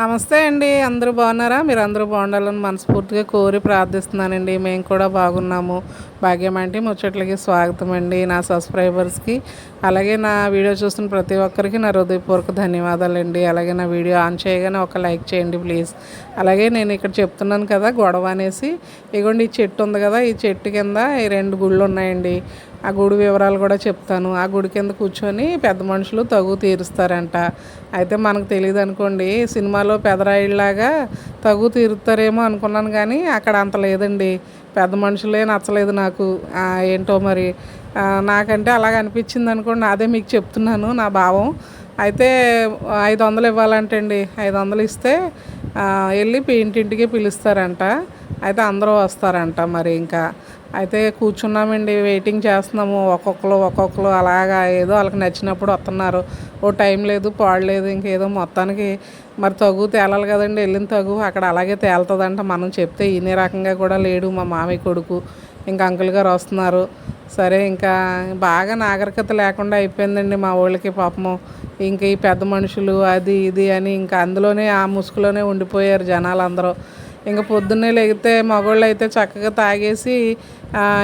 నమస్తే అండి. అందరూ బాగున్నారా? మీరు అందరూ బాగుండాలని మనస్ఫూర్తిగా కోరి ప్రార్థిస్తున్నానండి. మేము కూడా బాగున్నాము. భాగ్యం అంటే ముచ్చట్లకి స్వాగతం అండి నా సబ్స్క్రైబర్స్కి. అలాగే నా వీడియో చూస్తున్న ప్రతి ఒక్కరికి నా హృదయపూర్వక ధన్యవాదాలండి. అలాగే నా వీడియో ఆన్ చేయగానే ఒక లైక్ చేయండి ప్లీజ్. అలాగే నేను ఇక్కడ చెప్తున్నాను కదా గొడవ అనేసి. ఇగోండి ఈ చెట్టు ఉంది కదా ఈ చెట్టు కింద ఈ రెండు గుళ్ళు ఉన్నాయండి. ఆ గుడి వివరాలు కూడా చెప్తాను. ఆ గుడి కింద కూర్చొని పెద్ద మనుషులు తగు తీరుస్తారంట. అయితే మనకు తెలియదు అనుకోండి సినిమాలో పెదరాయిలాగా తగు తీరుతారేమో అనుకున్నాను కానీ అక్కడ అంత లేదండి. పెద్ద మనుషులే నచ్చలేదు నాకు. ఏంటో మరి? నాకంటే అలాగ అనిపించింది అనుకోండి అదే మీకు చెప్తున్నాను నా భావం. అయితే ఐదు వందలు ఇవ్వాలంటండి. ఐదు వందలు ఇస్తే వెళ్ళి పి- ఇంటింటికి పిలుస్తారంట. అయితే అందరూ వస్తారంట మరి ఇంకా. అయితే కూర్చున్నామండి వెయిటింగ్ చేస్తున్నాము. ఒక్కొక్కరు ఒక్కొక్కరు అలాగా ఏదో వాళ్ళకి నచ్చినప్పుడు వస్తున్నారు. ఓ టైం లేదు పాడలేదు ఇంకేదో మొత్తానికి మరి తగు తేలాలి కదండి. వెళ్ళిన తగు అక్కడ అలాగే తేలుతుందంట. మనం చెప్తే ఇనే రకంగా కూడా లేడు మా మామయ్య కొడుకు. ఇంకా అంకుల్ గారు వస్తున్నారు. సరే ఇంకా బాగా నాగరికత లేకుండా అయిపోయిందండి మా ఊళ్ళకి పాపము. ఇంక ఈ పెద్ద మనుషులు అది ఇది అని ఇంకా అందులోనే ఆ ముసుగులోనే ఉండిపోయారు జనాలు అందరూ ఇంకా పొద్దున్నే లేగితే మగవాళ్ళు అయితే చక్కగా తాగేసి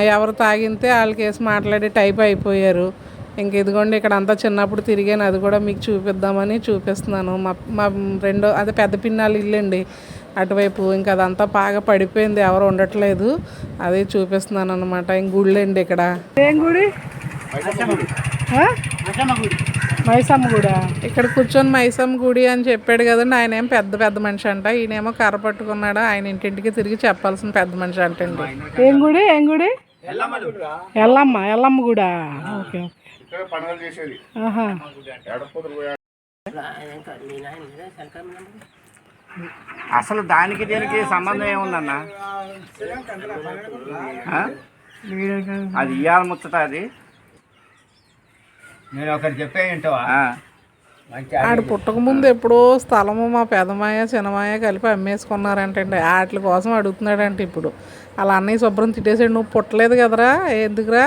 ఎవరు తాగితే వాళ్ళకి వేసి మాట్లాడే టైప్ అయిపోయారు. ఇంక ఇదిగోండి ఇక్కడ అంతా చిన్నప్పుడు తిరిగాను అది కూడా మీకు చూపిద్దామని చూపిస్తున్నాను. మా మా రెండో అదే పెద్ద పిన్నాలు ఇల్లండి. అటువైపు ఇంకా అదంతా బాగా పడిపోయింది ఎవరు ఉండట్లేదు. అదే చూపిస్తున్నాను అనమాట ఇంక గుళ్ళండి ఇక్కడ. ఏం గుడి? ఆ? మైసమ్మ గుడా? ఇక్కడ కూర్చొని మైసమ్మ గుడి అని చెప్పాడు కదండి. ఆయన ఏం పెద్ద పెద్ద మనిషి అంట. ఈయనేమో కర్ర పట్టుకున్నాడు. ఆయన ఇంటింటికి తిరిగి చెప్పాల్సిన పెద్ద మనిషి అంటండి ఏం గుడి? ఏం గుడి? ఎల్లమ్మ ఎల్లమ్మ గుడా? ఓకే అసలు దానికి దీనికి సంబంధం ఏముందన్న? అది ఇయ్యాల ముచ్చట అది. నేను ఒకటి చెప్పే. మంచి ఆడు పుట్టక ముందు ఎప్పుడో స్థలము మా పెదమాయ చిన్నమాయ కలిపి అమ్మేసుకున్నారంటండి. వాటి కోసం అడుగుతున్నాడంట ఇప్పుడు. అలా అన్నయ్య శుభ్రం తిట్టేసాడు నువ్వు పుట్టలేదు కదరా ఎందుకురా?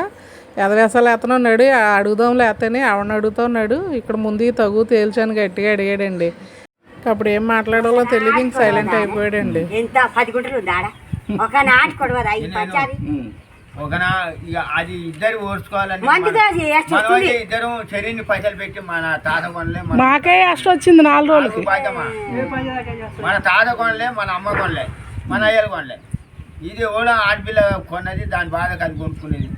ఎదవేసాలు ఎత్తనో నడు అడుగుదాం లేతని ఆవిడని అడుగుతావు నడు ఇక్కడ ముందు తగు తేల్చాను గట్టిగా అడిగాడండి. అప్పుడు ఏం మాట్లాడాలో తెలియదు ఇంక సైలెంట్ అయిపోయాడండి. ఎంత పది గుంటలు ఉందా ఆడ? ఒక నాటి ఈ. ఒకనా ఇక అది ఇద్దరు ఓడ్చుకోవాలని మంచిదే అది ఇద్దరు చెరిని పైసలు పెట్టి మన తాత కొనలే మన మాకే వచ్చింది నాలుగు రోజులకి. మన తాత కొనలే మన అమ్మ కొనలే మన అయ్యలు కొనలే. ఇది కూడా ఆడపిల్ల కొన్నది దాని బాధ అది కొనుక్కునేది.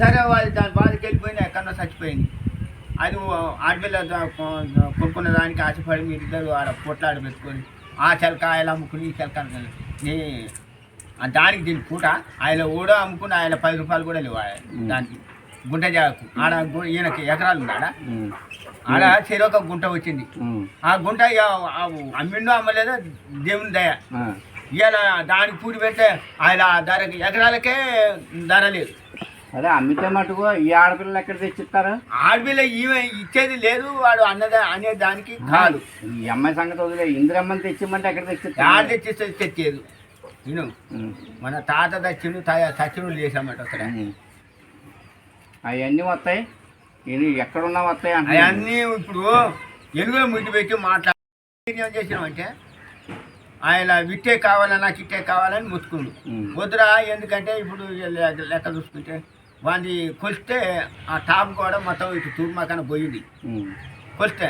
సరే వాళ్ళు దాని బాధకి వెళ్ళిపోయింది ఎక్కడో చచ్చిపోయింది. అది ఆడపిల్ల కొనుక్కున్న దానికి ఆశపడి మీరు ఇద్దరు ఆడ పొట్లాడి పెట్టుకొని ఆ చలకాయలు అమ్ముకుని ఈ చలకాయలు నీ దానికి దీని పూట ఆయన కూడా అమ్ముకుని ఆయన పది రూపాయలు కూడా లేవు దానికి. గుంట జాగకు. ఆడ ఈయనకి ఎకరాలు ఉన్నాడా. ఆడ చెరొక గుంట వచ్చింది. ఆ గుంట అమ్మిండో అమ్మలేదో దేవుని దయ. ఇవాళ దానికి పూడి పెడితే ఆయన ధరకి ఎకరాలకే ధర లేదు. అదే అమ్మితే మటుకు ఈ ఆడపిల్లలు ఎక్కడ తెచ్చిస్తారు? ఆడపిల్ల ఈమె ఇచ్చేది లేదు వాడు అన్నదా అనే దానికి కాదు. ఈ అమ్మాయి సంగతి వదిలే. ఇందిరమ్మని తెచ్చిమంటే ఎక్కడ తెచ్చిస్తే తెచ్చేది. నేను ఉమ్. మన తాత దచ్చును తాయ చేసామట అక్కడ. అవన్నీ వస్తాయి ఇది ఎక్కడున్నా వస్తాయి అంటే అవన్నీ ఇప్పుడు ఎలుగులో ముద్దు పెట్టి మాట్లాడి ఏం చేసినామంటే ఆయన విట్టే కావాలా నాకు ఇట్టే కావాలని ఉమ్. వద్దురా ఎందుకంటే ఇప్పుడు లెక్క చూసుకుంటే వాడిని కొలిస్తే ఆ టాప్ కూడా మొత్తం ఇటు తూర్పు మాకన్నా పోయింది. కొలిస్తే.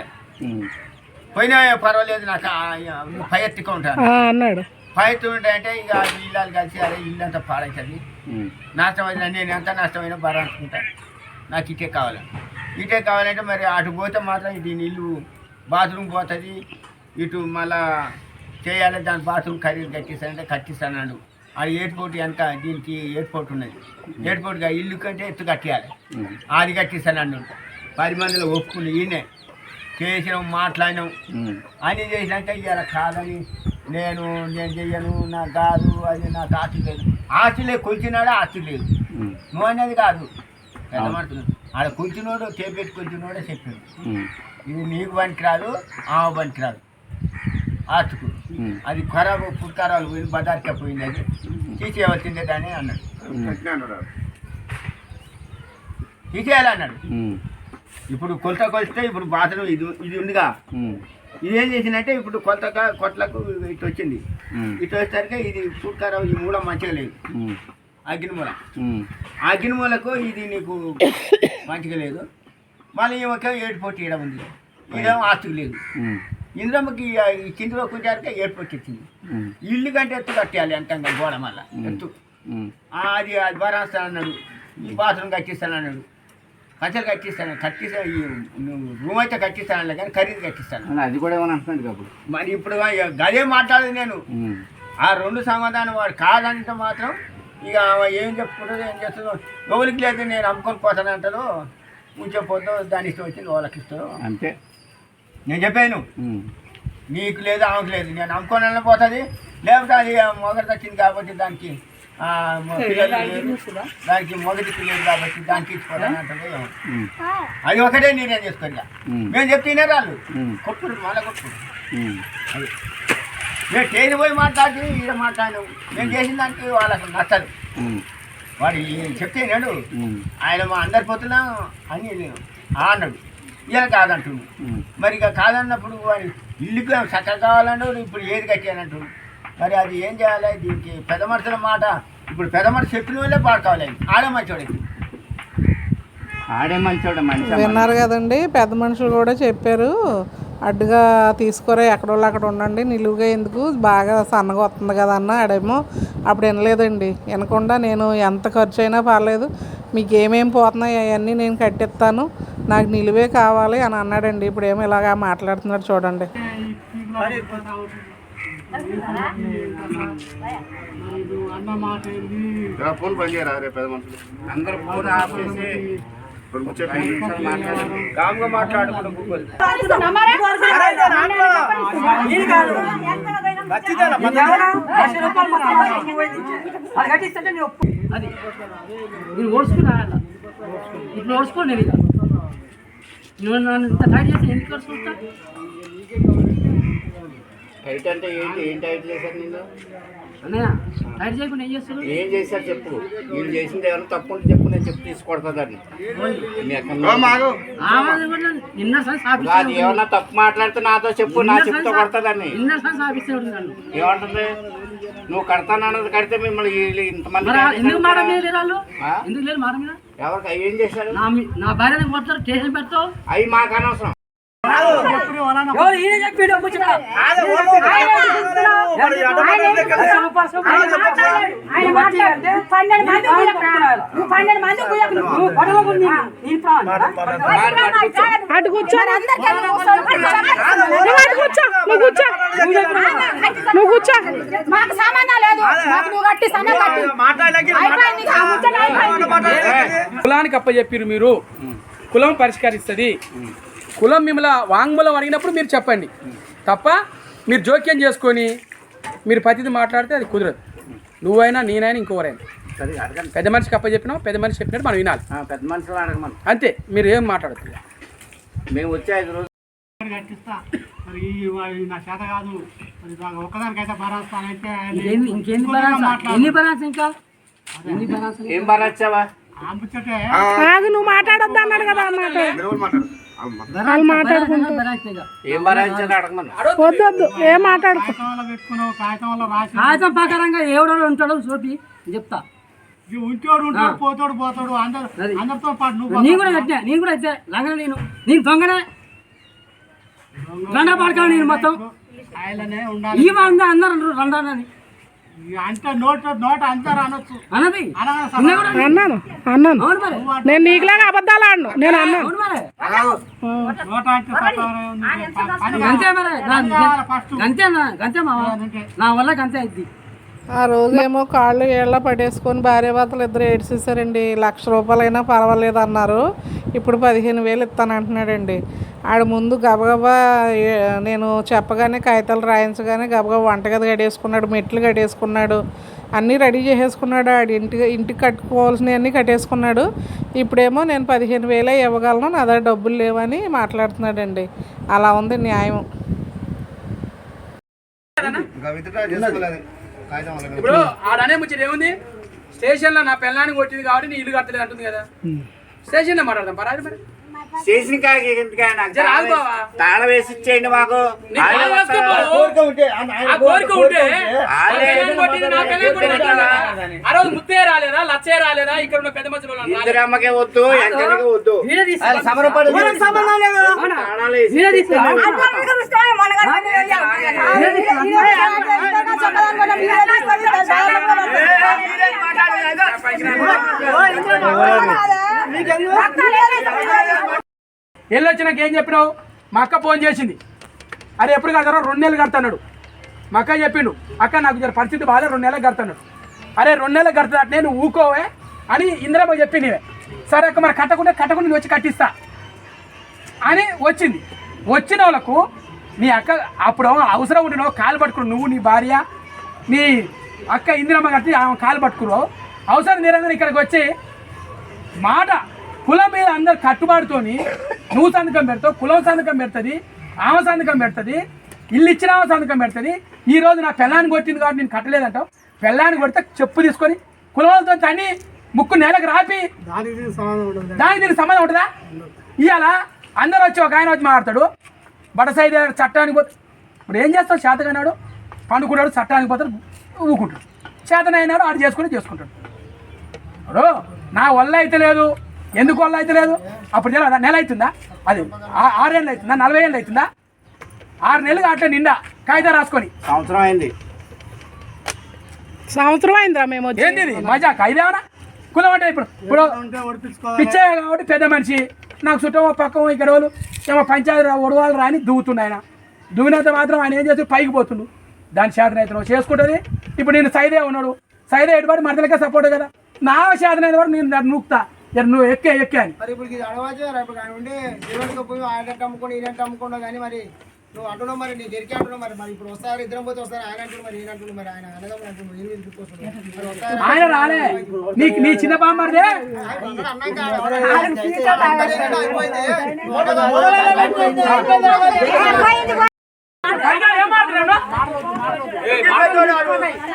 పోయినా పర్వాలేదు నాకు పై ఎత్తుగా ఉంటాను అన్నాడు పై ఎత్తుకుంటే అంటే ఇక ఇల్లాలు కలిసి అరే ఇల్లు అంతా పాడవుతుంది. నష్టమైన నేను ఎంత నష్టమైనా భరించుకుంటాను నాకు ఇటే కావాలి. ఇటే కావాలంటే మరి అటు పోతే మాత్రం దీని ఇల్లు బాత్రూమ్ పోతుంది. ఇటు మళ్ళా చేయాలి దాని బాత్రూమ్ ఖరీదు కట్టిస్తానంటే కట్టిస్తాను అది ఎయిర్పోర్ట్ వెనక దీనికి ఎయిర్పోర్ట్ ఉన్నది. ఎయిర్పోర్ట్గా ఇల్లు కంటే ఎత్తు కట్టియాలి. అది కట్టిస్తాను అన్నాడు పది మందిలో ఒప్పుకుంది ఈయనే చేసినాం మాట్లాడినాం. ఉమ్. అని చేసినాక ఇవాళ కాదని నేను నేను చెయ్యను? నా కాదు అది నాకు ఆస్తి లేదు. ఆస్తిలే కొలిచినాడు ఆస్తి లేదు. నువ్వు అనేది కాదు. పెద్దమాడుతున్నాడు ఆడ కూర్చున్నాడు చేపెట్టి కూర్చున్నాడే చెప్పాడు. ఇది నీకు పనికిరాదు ఆమె పనికిరాదు ఆస్తుకు ఉమ్. అది ఖరాబ్ పుట్కారాలు పోయి బదార్కే పోయింది అది. తీసేయవలసిందే దాన్ని అన్నాడు. తీసేయాలన్నాడు. ఇప్పుడు కొలత కొలిస్తే ఇప్పుడు బాత్రూమ్ ఇది ఇది ఉందిగా. ఇది చేసిందంటే ఇప్పుడు కొత్తగా కొట్లకు ఇటు వచ్చింది. ఇటు వచ్చేసరికి ఇది సూట్కారం ఈ మూల మంచిగా లేదు. అగ్నిమూల. అగ్నిమూలకు ఇది నీకు మంచిగా లేదు. మళ్ళీ ఈమెకే ఏడు పొట్టి ఈడ ఉంది. ఇదేమో ఆస్తికి లేదు ఇంద్రమ్మకి ఈ కిందిలో కొంచెం ఏడు పొట్టి వచ్చింది. ఇల్లు కంటే ఎత్తు కట్టేయాలి అంతంగా గోడ మళ్ళా. ఎత్తు. అది అది భరాస్తాను అన్నాడు. ఈ బాత్రూమ్ కట్టిస్తాను కచ్చలు కట్టిస్తాను కట్టిస్తా రూమ్ అయితే కట్టిస్తాను కానీ ఖరీదు కట్టిస్తాను. అది కూడా ఏమని అంటున్నాడు అప్పుడు. మరి ఇప్పుడు గదే మాట్లాడేది నేను. ఆ రెండు సమాధానం వాడు కాదంటే మాత్రం ఇక ఏం చెప్పుకుంటుందో ఏం చేస్తుందో ఎవరికి లేదు నేను అమ్ముకొని పోతాను అంటారో ఉంచకపోతే దాని ఇష్టం వచ్చింది వాళ్ళకి ఇస్తారో అంతే. నేను చెప్పాను. నీకు లేదు ఆమెకు లేదు. నేను అమ్ముకొని పోతుంది. లేకపోతే అది మొగటి వచ్చింది కాబట్టి దానికి. దానికి మొదటి పిల్లలు కాబట్టి దానికి. ఉమ్, అది ఒకటే నేనేం చేసుకోండి మేము చెప్తేనే రాళ్ళు కొట్టుడు మళ్ళీ కొట్టుడు. నేను ట్రైన్ పోయి మాట్లాడి ఈడ మాట్లాడాను. నేను చేసిన దానికి వాళ్ళకి నచ్చదు వాడు చెప్తే నేడు ఉమ్, ఆయన మా అందరి పొత్తులా అని ఆ అన్నాడు. ఇలా కాదంటుండు మరి ఇక కాదన్నప్పుడు వాడి ఇల్లుకి చక్కగా కావాలన్నాడు ఇప్పుడు ఏది కట్టానంటు మరి అది ఏం చేయాలి? దీనికి పెద్ద మనుషుల మాట. ఇప్పుడు పెద్ద మనిషి చెప్పిన వాళ్ళే పాడుకోవాలి ఆడే మంచోడు. ఆడే మంచోడు మనిషి విన్నారు కదండి పెద్ద మనుషులు కూడా చెప్పారు. అడ్డుగా తీసుకోరా ఎక్కడోళ్ళు అక్కడ ఉండండి. నిలువుగా ఎందుకు? బాగా సన్నగా వస్తుంది కదా అన్న ఆడేమో. అప్పుడు వినలేదండి. వినకుండా నేను ఎంత ఖర్చు అయినా పర్లేదు. మీకు ఏమేమి పోతున్నాయి అవన్నీ నేను కట్టిస్తాను. నాకు నిలువే కావాలి అని అన్నాడండి. ఇప్పుడు ఏమో ఇలాగా మాట్లాడుతున్నాడు చూడండి. ఫోన్ పని చేయరా రేపు పెద్ద మనుషులు? అందరూ ఫోన్ ఆఫ్ చేసి ఓడ్చుకున్నా ఇట్లా ఓడ్చుకో నేను ఇక నువ్వు నన్ను ఇంత టైట్ చేసి ఎందుకు ఓడ్చుకుంటా టైట్ అంటే ఏంటి? ఏం టైట్ చేశారు నేను టైట్ చేయకుండా ఏం చేస్తారు ఏం చేశారు చెప్పు. వీళ్ళు చేసింది ఏమైనా తప్పు ఉంటే చెప్పు నేను చెప్పు తీసుకొడతా దాన్ని మీ అక్కడ ఓ మాగు. ఆమె కూడా నిన్న సార్ కాదు ఆఫీస్ ఏమన్నా తప్పు మాట్లాడితే నాతో చెప్పు నా చెప్తే కొడతా దాన్ని నిన్న సార్ ఆఫీస్ నన్ను. ఏమంటుంది? నువ్వు కడతానన్నది కడితే మిమ్మల్ని ఇంతమంది ఎందుకు మాట మీద లేరు వాళ్ళు? ఆ? ఎందుకు లేరు మాట మీద? ఎవరికి? అవి ఏం చేశారు? నా భార్యని కొడతారు స్టేషన్ పెడతావు? అవి మాకు అనవసరం. చెప్పాడు ముచ్చట. ఆయన మాట్లాడితే పన్నెండు మంది కుయ్యకున్నాడు. నువ్వు పన్నెండు మంది కుయ్యకున్నావు. నువ్వు గొడవ కూడా నీ- నీ ప్రాణం. అటు కూర్చో అందరికీ నువ్వు కూర్చో నువ్వు కూర్చో నువ్వు కూర్చో మాకు లేదు నువ్వు కట్టి కట్టి కులానికి అప్పచెప్పిరు మీరు కులం పరిష్కరిస్తుంది కులం మిమ్మల్ని వాంగ్మూలం అడిగినప్పుడు మీరు చెప్పండి. తప్ప మీరు జోక్యం చేసుకొని మీరు పతిది మాట్లాడితే అది కుదరదు. నువ్వైనా నేనైనా ఇంకోవరైనా సరే అడగండి. పెద్ద మనిషికి అప్పచెప్పినావు పెద్ద మనిషి చెప్పినట్టు మనం వినాలి. ఆ, పెద్ద మనుషులు అడగమను. అంతే మీరు ఏం మాట్లాడదు మేము వచ్చే ఐదు రోజులు కట్టిస్తా మరి నా చేత కాదు. మరి నాకు ఒక్కదానికైతే భరాస్తానంటే ఎన్ని ఇంకా? ఏం బాగా నువ్వు మాట్లాడొద్దు అన్నాడు కదా అన్నమాట మీరు ఎవరు మాట్లాడు అమ్మ. బరాన్స్ ఇంకా ఏం వద్దొద్దు కాగితం ప్రకారంగా ఎవడో ఉంటాడో సోపి చెప్తా. ఉంటోడు ఉంటాడు పోతాడు పోతాడు అందరు అది. అందరితో పాటు నువ్వు నీ కూడా కట్టినా నేను కూడా అయితే లంగన నేను. నేను దొంగనే. రండా పడకాను నేను మొత్తం. ఆయననే ఉండాలి. ఈ వాళ్ళు అందరూ రండానని నోట్ నోట్ అంటారు అనొచ్చు అన్నది? అన్నాను. నేను నీకులాగా అబద్ధాలు ఆడను నేను అన్నాను. నా- వల్ల గంతే అయింది. ఆ రోజేమో కాళ్ళు ఏళ్ళ పడేసుకొని భార్యాభర్తలు ఇద్దరు ఏడ్చేసారండి లక్ష రూపాయలైనా పర్వాలేదు అన్నారు. ఇప్పుడు పదిహేను వేలు ఇస్తాను అంటున్నాడండి. ఆడ ముందు గబగబా నేను చెప్పగానే కాగితాలు రాయించగానే గబగబా వంటగది కట్టేసుకున్నాడు మెట్లు కట్టేసుకున్నాడు అన్నీ రెడీ చేసేసుకున్నాడు. ఆడు ఇంటికి ఇంటికి కట్టుకోవాల్సినవన్నీ కట్టేసుకున్నాడు. ఇప్పుడేమో నేను పదిహేను వేలే ఇవ్వగలను నా దగ్గర డబ్బులు లేవని మాట్లాడుతున్నాడండి. అలా ఉంది న్యాయం. ఇప్పుడు ఆడనే ముచ్చట ఏముంది? స్టేషన్లో నా పెళ్ళానికి కొట్టింది కాబట్టి నీ ఇల్లు కట్టలేదు అంటుంది కదా. స్టేషన్లో మాట్లాడదాం పరాది మరి. చేసిన తాళం. వేసి- ఇచ్చేయండి మాకు ముత్తే రాలేదా లచ్చే రాలేదా ఇక్కడ ఉన్న పెద్ద మధ్యలో ఇందిరమ్మకే వద్దు ఎంకనకే వద్దు. సమరపడి ఎల్లు వచ్చినాక ఏం చెప్పినావు? మా అక్క ఫోన్ చేసింది. అరే ఎప్పుడు కడతారో? రెండు నెలలు కడతాడు మా అక్క చెప్పిండు అక్క నాకు జర పరిస్థితి బాగా రెండు నెలలు కడతాడు అరే రెండు నెలలు కడతా నేను ఊకోవే అని ఇందిరమ్మ చెప్పింది సరే అక్క మరి కట్టకుండా కట్టకుండా నేను వచ్చి కట్టిస్తా. అని వచ్చింది. వచ్చిన వాళ్ళకు నీ అక్క అప్పుడు అవసరం ఉండినావు కాలు పట్టుకుని నువ్వు నీ భార్య నీ అక్క ఇందిరమ్మ కట్టి ఆమె కాలు పట్టుకున్నావు అవసరం తీరంగా ఇక్కడికి వచ్చి మాట కులం మీద అందరు కట్టుబాటుతోని నువ్వు సంతకం పెడతావు కులం సంతకం పెడుతుంది ఆమె సంతకం పెడుతుంది ఇల్లు ఇచ్చిన ఆమె సంతకం పెడుతుంది. ఈ రోజు నా పెళ్ళాన్ని కొట్టింది కాబట్టి నేను కట్టలేదంటావు. పెళ్ళాన్ని కొడితే చెప్పు తీసుకొని కులవాళ్ళతో తన్ని ముక్కు నేలకు రాపి దానికి దీనికి సంబంధం ఉండదు దానికి దీనికి సంబంధం ఉంటుందా? ఇవాళ అందరూ వచ్చి ఒక ఆయన వచ్చి మాట్లాడతాడు. బడసైడ్ చట్టానికి పోతే ఇప్పుడు ఏం చేస్తావు చేతకన్నాడు పండుకున్నాడు చట్టానికి పోతాడు ఊకుంటాడు చేతనైనాడు ఆడు చేసుకుని చేసుకుంటాడు. ఇప్పుడు నా వల్ల అయితే లేదు. ఎందుకు వల్ల అయితే లేదు అప్పుడు తెలియదా నెల అవుతుందా అది ఆ- ఆరేళ్ళు అవుతుందా నలభై ఏళ్ళు అవుతుందా ఆరు నెలలు అట్లా నిండా కాగితం రాసుకొని. సంవత్సరం అయింది. సంవత్సరం అయిందిరా మేము వచ్చి. ఏంది ఇది? మజా కాగితేమన్నా కులం అంటే ఇప్పుడు ఇప్పుడు పిచ్చయ్య కాబట్టి పెద్ద మనిషి. నాకు చుట్టం పక్కన ఇక్కడ వాళ్ళు. ఏమో పంచాయతీ రా ఒడవాళ్ళు రాని దువ్వుతుండు ఆయన. దువ్వినంత మాత్రం ఆయన ఏం చేసి పైకి పోతుండు. దాని శాతం అయితే చేసుకుంటుంది. ఇప్పుడు నేను సైదే ఉన్నాడు. సైదే ఎటుబడి మరదలకే సపోర్ట్ కదా. నా శాతం అయితే వరకు నేను దాన్ని నూకుతా. నువ్వు ఎక్కే ఎక్కే అని. మరి ఇప్పుడు ఇది అడవచ్చు రేపు కానీ ఉండి దేవుడికి పోయి ఆయన అమ్ముకొని ఈయన అమ్ముకున్నావు కానీ మరి నువ్వు అంటున్నావు మరి నీ గెలికి అంటున్నావు మరి మరి ఇప్పుడు వస్తారు ఇద్దరం పోతే వస్తారు ఆయన అంటున్నాడు మరి ఈయన అంటున్నాడు మరి ఆయన ఈయన? మరి వస్తారు ఆయన రాలే. నీ నీ చిన్న బామ్మర్దే?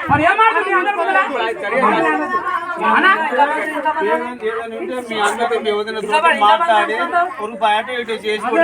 మరి ఏం మాట్లాడుతున్నాడు అందరి ముందర? అన్నా? మీ అన్నతో మీ వదినతో మాట్లాడి ఒక బయట ఇటు చేసుకొని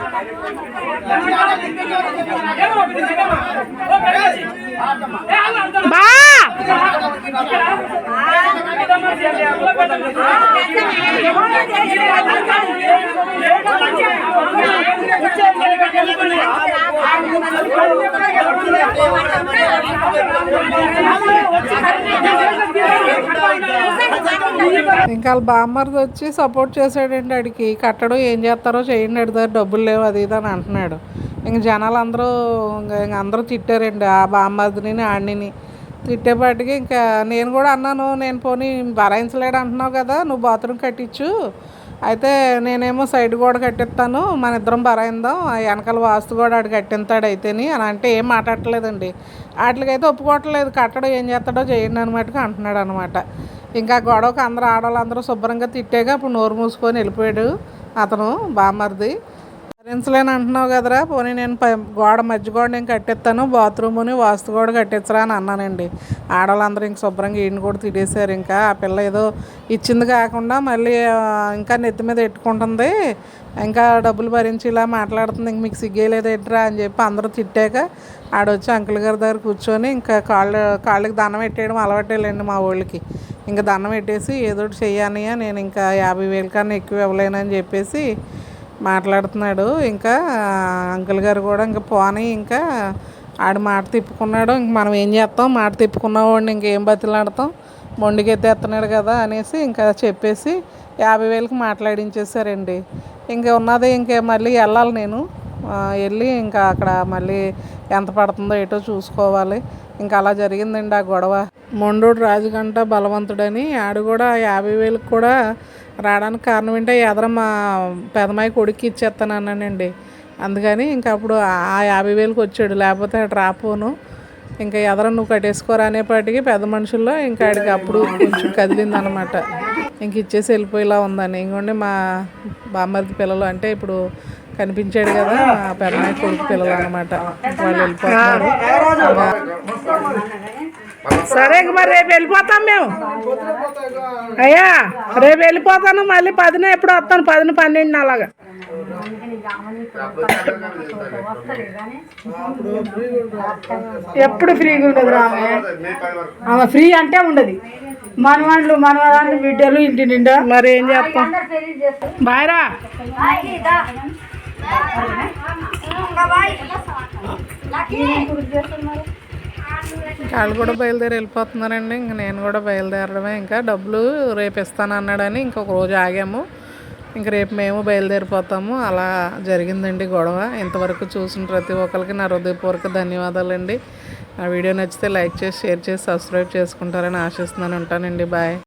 బా ఇంకా వాళ్ళ బామ్మర్ది వచ్చి సపోర్ట్ చేశాడండి అడికి కట్టడం ఏం చేస్తారో చేయండి ఆడి డబ్బులు లేవు అది ఇది అని అంటున్నాడు. ఇంక జనాలు అందరూ ఇంక అందరూ తిట్టారండి ఆ బామ్మర్దిని ఆడిని తిట్టేపాటికి ఇంకా నేను కూడా అన్నాను నేను పోనీ భరాయించలేడు అంటున్నావు కదా నువ్వు బాత్రూమ్ కట్టించు. అయితే నేనేమో సైడ్ గోడ కట్టిస్తాను మన ఇద్దరం బరాయిందాం ఆ వెనకాల వాస్తు కూడా ఆడు కట్టిస్తాడు అయితేని అని అంటే ఏం మాట్లాడలేదండి వాటికైతే ఒప్పుకోవట్లేదు కట్టడం ఏం చేస్తాడో చేయండి అనమాట అంటున్నాడు అనమాట ఇంకా గొడవకి అందరూ ఆడవాళ్ళు అందరూ శుభ్రంగా తిట్టాక అప్పుడు నోరు మూసుకొని వెళ్ళిపోయాడు అతను బామ్మర్ది. భరించలేని అంటున్నావు కదరా? పోనీ నేను గోడ మధ్య గోడ నేను కట్టిస్తాను బాత్రూమ్ని వాస్తు గోడ కట్టించరా అని అన్నానండి. ఆడవాళ్ళందరూ ఇంక శుభ్రంగా ఈయన కూడా తిట్టేశారు ఇంకా. ఆ పిల్ల ఏదో ఇచ్చింది కాకుండా మళ్ళీ ఇంకా నెత్తి మీద ఎట్టుకుంటుంది ఇంకా డబ్బులు భరించి ఇలా మాట్లాడుతుంది ఇంక మీకు సిగ్గేలేదు ఎట్రా అని చెప్పి అందరూ తిట్టాక ఆడొచ్చి అంకుల్ గారి దగ్గర కూర్చొని ఇంకా కాళ్ళు కాళ్ళకి దండం పెట్టేయడం అలవాటేలేండి మా ఊళ్ళకి. ఇంకా దండం పెట్టేసి ఏదో ఒకటి చెయ్యాలి నేను ఇంకా యాభై వేల కన్నా ఎక్కువ ఇవ్వలేనని చెప్పేసి మాట్లాడుతున్నాడు. ఇంకా అంకుల్ గారు కూడా ఇంకా పోనీ ఇంకా ఆడు మాట తిప్పుకున్నాడు. ఇంక మనం ఏం చేస్తాం? మాట తిప్పుకున్నవాడిని ఇంకేం బతిలాడతాం? మొండికెత్తేస్తున్నాడు కదా అనేసి ఇంకా చెప్పేసి యాభై వేలకు మాట్లాడించేసారండి ఇంకా ఉన్నది ఇంకా మళ్ళీ వెళ్ళాలి నేను. వెళ్ళి ఇంకా అక్కడ మళ్ళీ ఎంత పడుతుందో ఏటో చూసుకోవాలి. ఇంకా అలా జరిగిందండి ఆ గొడవ. మొండోడు రాజుగంట బలవంతుడని ఆడు కూడా యాభై వేలకు కూడా రావడానికి కారణం ఏంటో? ఎదర మా పెదమాయి కొడుకు ఇచ్చేస్తాను అన్నానండి. అందుకని ఇంకా అప్పుడు ఆ యాభై వేలకు వచ్చాడు. లేకపోతే రాపోను. ఇంకా ఎదర నువ్వు కట్టేసుకోరా అనేపాటికి పెద్ద మనుషుల్లో ఇంకా ఆడికి అప్పుడు కొంచెం కదిలింది అనమాట ఇంక ఇచ్చేసి వెళ్ళిపోయేలా ఉందని. ఇంకోండి మా బామ్మర్ది పిల్లలు అంటే ఇప్పుడు కనిపించాడు కదా మా పెద్దనాయ కొడుకు పిల్లలు అనమాట వాళ్ళు వెళ్ళిపోతున్నారు. సరే ఇంక మరి రేపు వెళ్ళిపోతాం మేము. అయ్యా రేపు వెళ్ళిపోతాను మళ్ళీ పదిన ఎప్పుడు వస్తాను పదిన పన్నెండు అలాగా. ఎప్పుడు ఫ్రీగా ఉండదు ఆమె ఫ్రీ అంటే ఉండదు. మనవాళ్ళు మనవాళ్ళు బిడ్డలు ఇంటి నిండా. మరి ఏం చేస్తాం? బాయ్రా వాళ్ళు కూడా బయలుదేరి వెళ్ళిపోతున్నారండి. ఇంక నేను కూడా బయలుదేరడమే. ఇంకా డబ్బులు రేపు ఇస్తాను అన్నాడని ఇంకొక రోజు ఆగాము. ఇంక రేపు మేము బయలుదేరిపోతాము. అలా జరిగిందండి గొడవ. ఇంతవరకు చూసిన ప్రతి ఒక్కరికి నా హృదయపూర్వక ధన్యవాదాలండి. ఆ వీడియో నచ్చితే లైక్ చేసి షేర్ చేసి సబ్స్క్రైబ్ చేసుకుంటారని ఆశిస్తున్నాను. ఉంటానండి. బాయ్.